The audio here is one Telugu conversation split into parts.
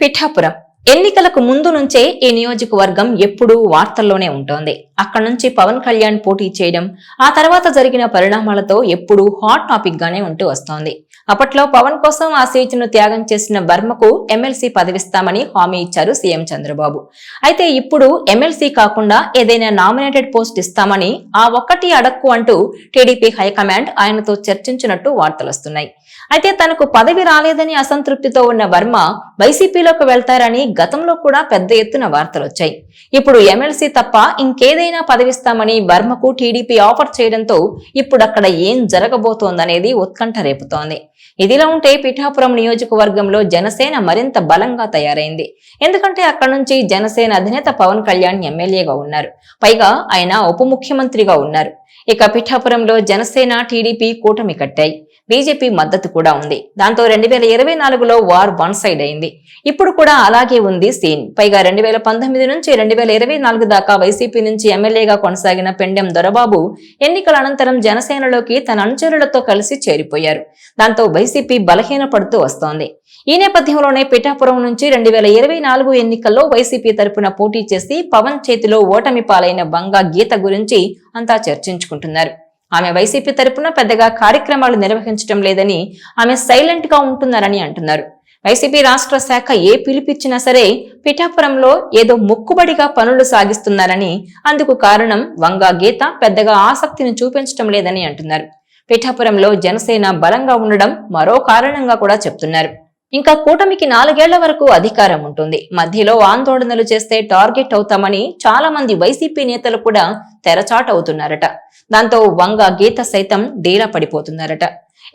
పిఠాపురం. ఎన్నికలకు ముందు నుంచే ఈ నియోజకవర్గం ఎప్పుడూ వార్తల్లోనే ఉంటోంది. అక్కడ నుంచి పవన్ కళ్యాణ్ పోటీ చేయడం ఆ తర్వాత జరిగిన పరిణామాలతో ఎప్పుడూ హాట్ టాపిక్ గానే ఉంటూ వస్తోంది. అప్పట్లో పవన్ కోసం ఆ సీటును త్యాగం చేసిన బర్మకు ఎమ్మెల్సీ పదవిస్తామని హామీ ఇచ్చారు సీఎం చంద్రబాబు. అయితే ఇప్పుడు ఎమ్మెల్సీ కాకుండా ఏదైనా నామినేటెడ్ పోస్ట్ ఇస్తామని ఆ ఒక్కటి అడక్కు అంటూ టీడీపీ హైకమాండ్ ఆయనతో చర్చించినట్టు వార్తలు వస్తున్నాయి. అయితే తనకు పదవి రాలేదని అసంతృప్తితో ఉన్న వర్మ వైసీపీలోకి వెళ్తారని గతంలో కూడా పెద్ద ఎత్తున వార్తలు వచ్చాయి. ఇప్పుడు ఎమ్మెల్సీ తప్ప ఇంకేదైనా పదవిస్తామని వర్మకు టీడీపీ ఆఫర్ చేయడంతో ఇప్పుడు అక్కడ ఏం జరగబోతోందనేది ఉత్కంఠ రేపుతోంది. ఇదిలా ఉంటే పిఠాపురం నియోజకవర్గంలో జనసేన మరింత బలంగా తయారైంది. ఎందుకంటే అక్కడ నుంచి జనసేన అధినేత పవన్ కళ్యాణ్ ఎమ్మెల్యేగా ఉన్నారు. పైగా ఆయన ఉప ముఖ్యమంత్రిగా ఉన్నారు. ఇక పిఠాపురంలో జనసేన టీడీపీ కూటమి కట్టాయి. బీజేపీ మద్దతు కూడా ఉంది. దాంతో రెండు వేల ఇరవై నాలుగులో వార్ వన్ సైడ్ అయింది. ఇప్పుడు కూడా అలాగే ఉంది సీన్. పైగా రెండు వేల పంతొమ్మిది నుంచి రెండు వేల ఇరవై నాలుగు దాకా వైసీపీ నుంచి ఎమ్మెల్యేగా కొనసాగిన పెండెం దొరబాబు ఎన్నికల అనంతరం జనసేనలోకి తన అనుచరులతో కలిసి చేరిపోయారు. దాంతో వైసీపీ బలహీనపడుతూ వస్తోంది. ఈ నేపథ్యంలోనే పిఠాపురం నుంచి రెండు వేల ఇరవై నాలుగు ఎన్నికల్లో వైసీపీ తరపున పోటీ చేసి పవన్ చేతిలో ఓటమి పాలైన బంగా గీత గురించి అంతా చర్చించుకుంటున్నారు. ఆమె వైసీపీ తరపున పెద్దగా కార్యక్రమాలు నిర్వహించడం లేదని ఆమె సైలెంట్గా ఉంటున్నారని అంటున్నారు. వైసీపీ రాష్ట్ర శాఖ ఏ పిలిపిచ్చినా సరే పిఠాపురంలో ఏదో మొక్కుబడిగా పనులు సాగిస్తున్నారని అందుకు కారణం వంగా గీత పెద్దగా ఆసక్తిని చూపించడం లేదని అంటున్నారు. పిఠాపురంలో జనసేన బలంగా ఉండడం మరో కారణంగా కూడా చెప్తున్నారు. ఇంకా కూటమికి నాలుగేళ్ళ వరకు అధికారం ఉంటుంది. మధ్యలో ఆందోళనలు చేస్తే టార్గెట్ అవుతామని చాలా మంది వైసీపీ నేతలు కూడా తెరచాటవుతున్నారట దాంతో వంగ గీత సైతం డీలా పడిపోతున్నారట.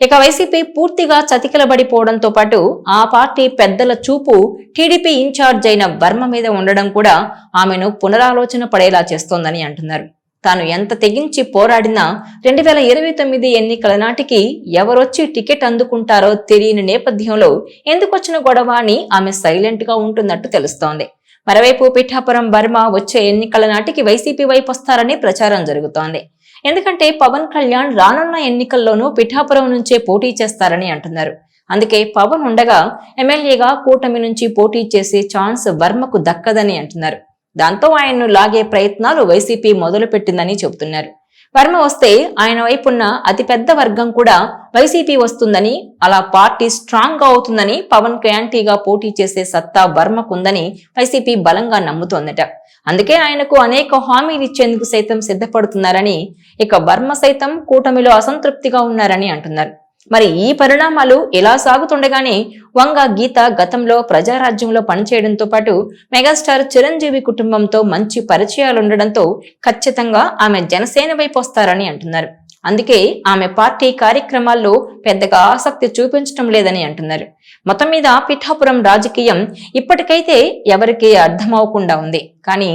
ఇక వైసీపీ పూర్తిగా చతికిలబడిపోవడంతో పాటు ఆ పార్టీ పెద్దల చూపు టీడీపీ ఇన్ఛార్జ్ అయిన వర్మ మీద ఉండడం కూడా ఆమెను పునరాలోచన పడేలా చేస్తోందని అంటున్నారు. తాను ఎంత తెగించి పోరాడినా రెండు వేల ఇరవై తొమ్మిది ఎన్నికల నాటికి ఎవరొచ్చి టికెట్ అందుకుంటారో తెలియని నేపథ్యంలో ఎందుకొచ్చిన గొడవ అని ఆమె సైలెంట్గా ఉంటున్నట్టు తెలుస్తోంది. మరోవైపు పిఠాపురం బర్మ వచ్చే ఎన్నికల నాటికి వైసీపీ వైపు వస్తారని ప్రచారం జరుగుతోంది. ఎందుకంటే పవన్ కళ్యాణ్ రానున్న ఎన్నికల్లోనూ పిఠాపురం నుంచే పోటీ చేస్తారని అంటున్నారు. అందుకే పవన్ ఉండగా ఎమ్మెల్యేగా కూటమి నుంచి పోటీ చేసే ఛాన్స్ వర్మకు దక్కదని అంటున్నారు. దాంతో ఆయన్ను లాగే ప్రయత్నాలు వైసీపీ మొదలుపెట్టిందని చెబుతున్నారు. వర్మ వస్తే ఆయన వైపున్న అతిపెద్ద వర్గం కూడా వైసీపీ వస్తుందని అలా పార్టీ స్ట్రాంగ్గా అవుతుందని పవన్ క్యాంటీగా పోటీ చేసే సత్తా వర్మకుందని వైసీపీ బలంగా నమ్ముతోందట. అందుకే ఆయనకు అనేక హామీలు ఇచ్చేందుకు సైతం సిద్ధపడుతున్నారని ఇక వర్మ సైతం కూటమిలో అసంతృప్తిగా ఉన్నారని అంటున్నారు. మరి ఈ పరిణామాలు ఇలా సాగుతుండగానే వంగ గీత గతంలో ప్రజారాజ్యంలో పనిచేయడంతో పాటు మెగాస్టార్ చిరంజీవి కుటుంబంతో మంచి పరిచయాలుండడంతో ఖచ్చితంగా ఆమె జనసేన వైపు వస్తారని అంటున్నారు. అందుకే ఆమె పార్టీ కార్యక్రమాల్లో పెద్దగా ఆసక్తి చూపించడం లేదని అంటున్నారు. మొత్తం మీద పిఠాపురం రాజకీయం ఇప్పటికైతే ఎవరికీ అర్థమవకుండా ఉంది. కానీ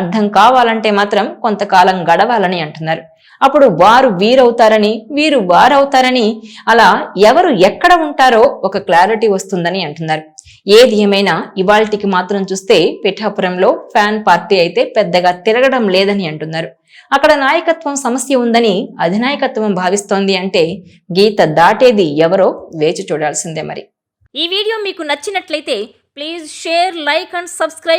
అర్థం కావాలంటే మాత్రం కొంతకాలం గడవాలని అంటున్నారు. అప్పుడు వారు వీరవుతారని వీరు వారవుతారని అలా ఎవరు ఎక్కడ ఉంటారో ఒక క్లారిటీ వస్తుందని అంటున్నారు. ఏది ఏమైనా ఇవాల్టికి మాత్రం చూస్తే పిఠాపురంలో ఫ్యాన్ పార్టీ అయితే పెద్దగా తిరగడం లేదని అంటున్నారు. అక్కడ నాయకత్వం సమస్య ఉందని అధినాయకత్వం భావిస్తోంది అంటే గీత దాటేది ఎవరో వేచి చూడాల్సిందే మరి. ఈ వీడియో మీకు నచ్చినట్లయితే please share like and subscribe